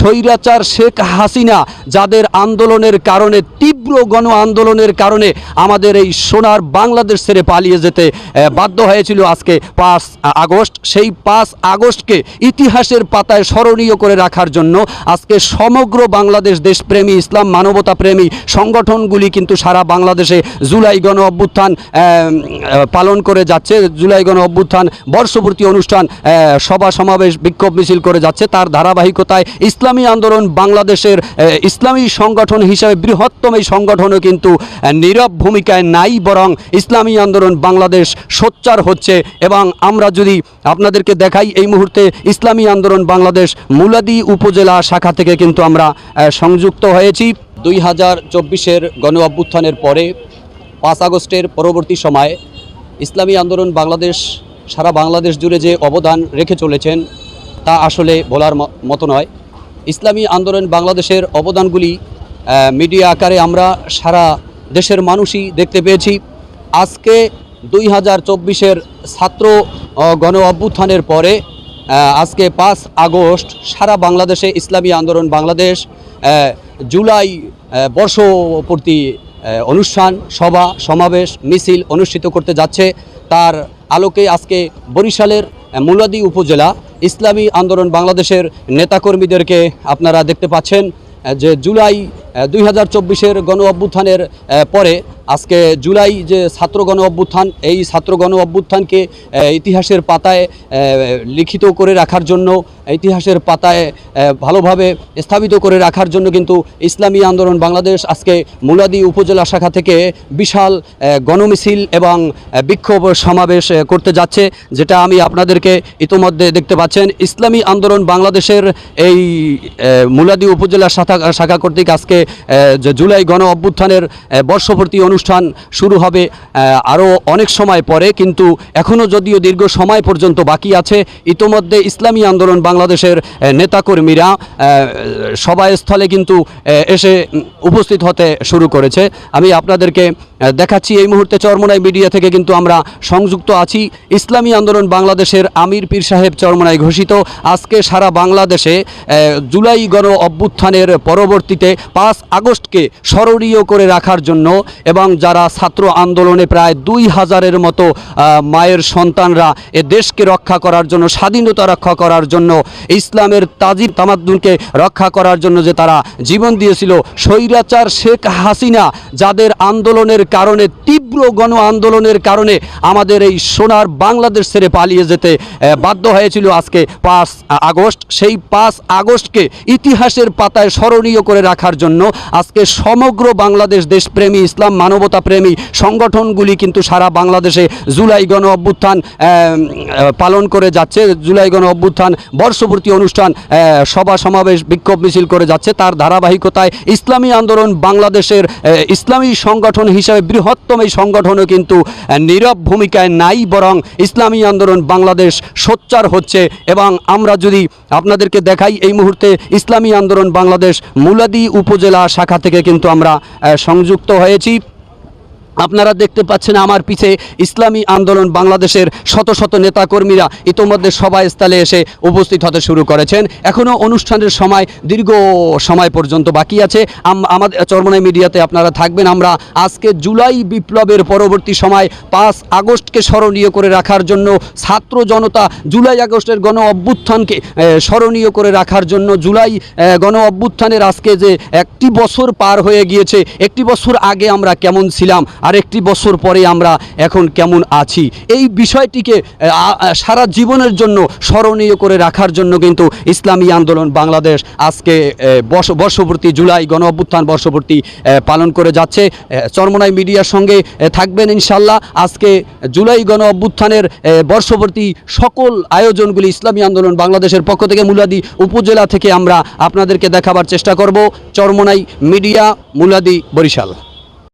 স্বৈরাচার শেখ হাসিনা, যাদের আন্দোলনের কারণে, তীব্র গণ আন্দোলনের কারণে আমাদের এই সোনার বাংলাদেশ ছেড়ে পালিয়ে যেতে বাধ্য হয়েছিল আজকে পাঁচ আগস্ট। সেই পাঁচ আগস্টকে ইতিহাসের পাতায় স্মরণীয় করে রাখার জন্য আজকে সমগ্র বাংলাদেশ দেশপ্রেমী, ইসলাম মানবতা প্রেমী সংগঠনগুলি কিন্তু সারা বাংলাদেশে জুলাই গণ অভ্যুত্থান পালন করে যাচ্ছে। জুলাই গণ অভ্যুত্থান বর্ষপূর্তি অনুষ্ঠান সভা সমাবেশ বিক্ষোভ মিছিল করে যাচ্ছে। তার ধারাবাহিকতায় ইসলামী আন্দোলন বাংলাদেশের ইসলামী সংগঠন হিসাবে বৃহত্তম এই সংগঠনও কিন্তু নীরব ভূমিকায় নাই, বরং ইসলামী আন্দোলন বাংলাদেশ সোচ্চার হচ্ছে। এবং আমরা যদি আপনাদেরকে দেখাই এই মুহূর্তে ইসলামী আন্দোলন বাংলাদেশ মুলাদি উপজেলা শাখা থেকে কিন্তু আমরা সংযুক্ত হয়েছি। দুই হাজার চব্বিশের গণ অভ্যুত্থানের পরে পাঁচ আগস্টের পরবর্তী সময়ে ইসলামী আন্দোলন বাংলাদেশ, সারা বাংলাদেশ জুড়ে যে অবদান রেখে চলেছেন, তা আসলে বলার মতো নয়। ইসলামী আন্দোলন বাংলাদেশের অবদানগুলি মিডিয়া আকারে আমরা সারা দেশের মানুষই দেখতে পেয়েছি। আজকে দুই হাজার চব্বিশের ছাত্র গণ অভ্যুত্থানের পরে আজকে পাঁচ আগস্ট সারা বাংলাদেশে ইসলামী আন্দোলন বাংলাদেশ জুলাই বর্ষপূর্তি অনুষ্ঠান, সভা, সমাবেশ, মিছিল অনুষ্ঠিত করতে যাচ্ছে। তার আলোকে আজকে বরিশালের মুলাদি উপজেলা ইসলামী আন্দোলন বাংলাদেশের নেতাকর্মীদেরকে আপনারা দেখতে পাচ্ছেন যে জুলাই দুই হাজার চব্বিশের গণ অভ্যুত্থানের পরে আজকে জুলাই যে ছাত্র গণ অভ্যুত্থান, এই ছাত্র গণ অভ্যুত্থানকে ইতিহাসের পাতায় লিখিত করে রাখার জন্য, ইতিহাসের পাতায় ভালোভাবে স্থাপিত করে রাখার জন্য কিন্তু ইসলামী আন্দোলন বাংলাদেশ আজকে মুলাদি উপজেলা শাখা থেকে বিশাল গণমিছিল এবং বিক্ষোভ সমাবেশ করতে যাচ্ছে, যেটা আমি আপনাদেরকে ইতোমধ্যে দেখতে পাচ্ছেন। ইসলামী আন্দোলন বাংলাদেশের এই মুলাদি উপজেলা শাখা শাখা কর্তৃক আজকে জুলাই গণ অভ্যুত্থানের বর্ষপূর্তি অনুষ্ঠান শুরু হবে আরও অনেক সময় পরে। কিন্তু এখনও যদিও দীর্ঘ সময় পর্যন্ত বাকি আছে, ইতোমধ্যে ইসলামী আন্দোলন বাংলাদেশের নেতাকর্মীরা সভাস্থলে কিন্তু এসে উপস্থিত হতে শুরু করেছে। আমি আপনাদেরকে দেখাচ্ছি এই মুহূর্তে চরমনাই মিডিয়া থেকে কিন্তু আমরা সংযুক্ত আছি। ইসলামী আন্দোলন বাংলাদেশের আমির পীর সাহেব চরমনাই ঘোষিত। আজকে সারা বাংলাদেশে জুলাই গণ অভ্যুত্থানের পরবর্তীতে পাঁচ আগস্টকে স্মরণীয় করে রাখার জন্য এবং যারা ছাত্র আন্দোলনে প্রায় দুই হাজারের মতো মায়ের সন্তানরা এ দেশকে রক্ষা করার জন্য, স্বাধীনতা রক্ষা করার জন্য, ইসলামের তাজিব তামাদ্দুনকে রক্ষা করার জন্য যে তারা জীবন দিয়েছিল, স্বৈরাচার শেখ হাসিনা যাদের আন্দোলনের কারণে, তীব্র গণ আন্দোলনের কারণে আমাদের এই সোনার বাংলাদেশ ছেড়ে পালিয়ে যেতে বাধ্য হয়েছিল আজকে পাঁচ আগস্ট। সেই পাঁচ আগস্টকে ইতিহাসের পাতায় স্মরণীয় করে রাখার জন্য আজকে সমগ্র বাংলাদেশ দেশপ্রেমী ইসলাম মানবতা প্রেমী সংগঠনগুলি কিন্তু সারা বাংলাদেশে জুলাই গণ অভ্যুত্থান পালন করে যাচ্ছে। জুলাই গণ অভ্যুত্থান বর্ষপূর্তি অনুষ্ঠান সভা সমাবেশ, বিক্ষোভ মিছিল করে যাচ্ছে। তার ধারাবাহিকতায় ইসলামী আন্দোলন বাংলাদেশের ইসলামী সংগঠন হিসাবে বৃহত্তম এই সংগঠনও কিন্তু নীরব ভূমিকায় নাই, বরং ইসলামী আন্দোলন বাংলাদেশ সোচ্চার হচ্ছে। এবং আমরা যদি আপনাদেরকে দেখাই, এই মুহূর্তে ইসলামী আন্দোলন বাংলাদেশ মুলাদি উপজেলা শাখা থেকে কিন্তু আমরা সংযুক্ত হয়েছি। আপনারা দেখতে পাচ্ছেন আমার পিছে ইসলামী আন্দোলন বাংলাদেশের শত শত নেতাকর্মীরা ইতোমধ্যে সভাস্থলে এসে উপস্থিত হতে শুরু করেছেন। এখনও অনুষ্ঠানের সময়, দীর্ঘ সময় পর্যন্ত বাকি আছে। আম- আমাদের চরমনাই মিডিয়াতে আপনারা থাকবেন। আমরা আজকে জুলাই বিপ্লবের পরবর্তী সময় পাঁচ আগস্টকে স্মরণীয় করে রাখার জন্য ছাত্র জনতা জুলাই আগস্টের গণ অভ্যুত্থানকে স্মরণীয় করে রাখার জন্য জুলাই গণ অভ্যুত্থানের আজকে যে একটি বছর পার হয়ে গিয়েছে, একটি বছর আগে আমরা কেমন ছিলাম আর একটি বছর পরে আমরা এখন কেমন আছি। এই বিষয়টিকে সারা জীবনের জন্য স্মরণীয় করে রাখার জন্য কিন্তু ইসলামী আন্দোলন বাংলাদেশ আজকে এ, বর্ষ বর্ষপূর্তি জুলাই গণ অভ্যুত্থান পালন করে যাচ্ছে। চরমনাই মিডিয়ার সঙ্গে থাকবেন ইনশাল্লাহ আজকে জুলাই গণ অভ্যুত্থানের সকল আয়োজনগুলি ইসলামী আন্দোলন বাংলাদেশের পক্ষ থেকে মুলাদি উপজেলা থেকে আমরা আপনাদেরকে দেখাবার চেষ্টা করব। চরমনাই মিডিয়া মুলাদি বরিশাল।